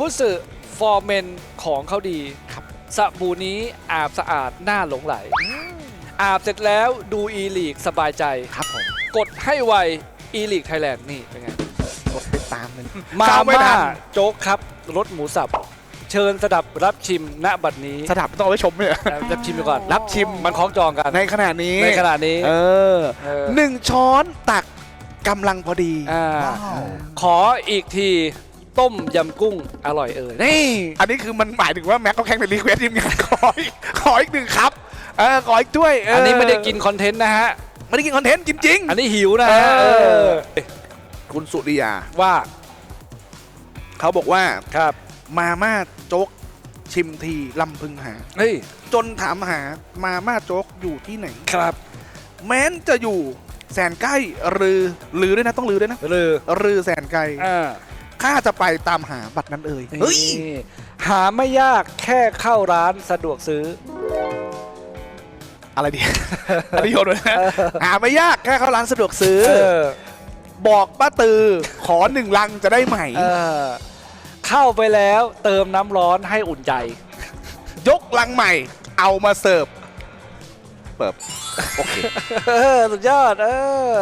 บุสึฟอร์เมนของเขาดีครับสบู่นี้อาบสะอาดน่าหลงไหล อาบเสร็จแล้วดูอีลีกสบายใจ ครับผม กดให้ไวอีลีกไทยแลนด์นี่เป็นไง กดติดตามเลยมาเข้าไม่ม่าทันโจ๊กครับรสหมูสับ เชิญสดับรับชิมณบัดนี้สดับต้องเอาไว้ชมเนี่ยอะรับชิมไปก่อน รับชิมมันคล้องจองกันในขณะนี้ในขณะนี้เออเออหนึ่งช้อนตักกำลังพอดี อ่าขออีกที ต้มยำกุ้งอร่อยเอ่ยนี่อันนี้คือมันหมายถึงว่าแม็กเขาแข่งเป็นรีเควสทีมงานขออีกขออีกหนึ่งครับเออขออีกด้วยเอันนี้ไม่ได้กินคอนเทนต์นะฮะไม่ได้กินคอนเทนต์จริงอันนี้หิวนะฮะเออเออๆคุณสุริยาว่า เขาบอกว่าครับ มาม่าโจ๊กชิมทีลำพึงหาเฮ้ยจนถามหามาม่าโจ๊กอยู่ที่ไหนครับ แม้นจะอยู่แสนใกล้หรือหรือด้วยนะต้องหรือด้วยนะหรือหรือแสนไกลอ่า ข้าจะไปตามหาบัตรนั้นเอ่ยเฮ้ยนี่หาไม่ยากแค่เข้าร้านสะดวกซื้อ อะไรดี อันนี้โยนเลยนะหาไม่ยากแค่เข้าร้านสะดวกซื้อ เออ บอกป้าตือขอหนึ่งลังจะได้ไหม เออ เข้าไปแล้วเติมน้ำร้อนให้อุ่นใจ ยกลังใหม่ เอามาเสิร์ฟเปิบโอเค เออ สุดยอด เออ